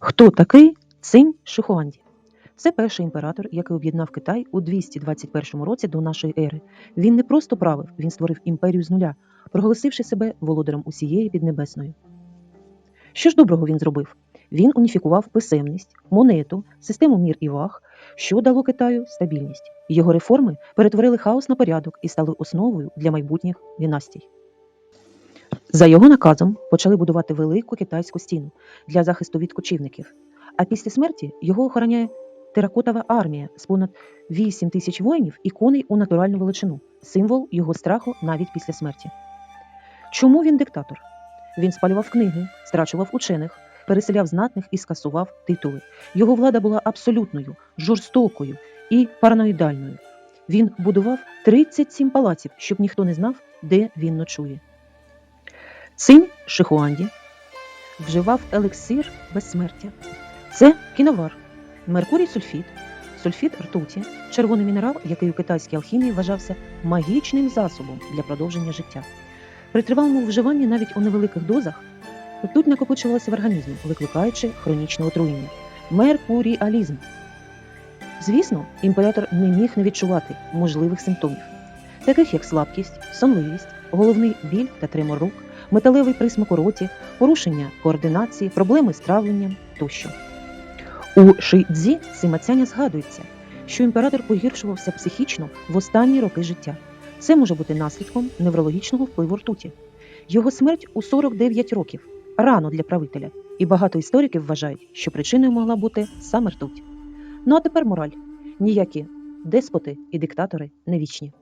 Хто такий Цинь Шихуанді? Це перший імператор, який об'єднав Китай у 221 році до нашої ери. Він не просто правив, він створив імперію з нуля, проголосивши себе володарем усієї піднебесної. Що ж доброго він зробив? Він уніфікував писемність, монету, систему мір і ваг, що дало Китаю стабільність. Його реформи перетворили хаос на порядок і стали основою для майбутніх династій. За його наказом почали будувати велику китайську стіну для захисту від кочівників. А після смерті його охороняє теракотова армія з понад 8 тисяч воїнів і коней у натуральну величину, символ його страху навіть після смерті. Чому він диктатор? Він спалював книги, страчував учених, переселяв знатних і скасував титули. Його влада була абсолютною, жорстокою і параноїдальною. Він будував 37 палаців, щоб ніхто не знав, де він ночує. Цинь Шихуанді вживав елексир безсмертя. Це кіновар, меркурій сульфід, сульфід ртуті, червоний мінерал, який у китайській алхімії вважався магічним засобом для продовження життя. При тривалому вживанні навіть у невеликих дозах ртуть накопичувалася в організмі, викликаючи хронічне отруєння меркуріалізм. Звісно, імператор не міг не відчувати можливих симптомів, таких як слабкість, сонливість, головний біль та тремор рук, металевий присмак у роті, порушення координації, проблеми з травленням тощо. У Шидзі Симацяня згадується, що імператор погіршувався психічно в останні роки життя. Це може бути наслідком неврологічного впливу ртуті. Його смерть у 49 років рано для правителя, і багато істориків вважають, що причиною могла бути саме ртуть. Ну а тепер мораль: ніякі деспоти і диктатори не вічні.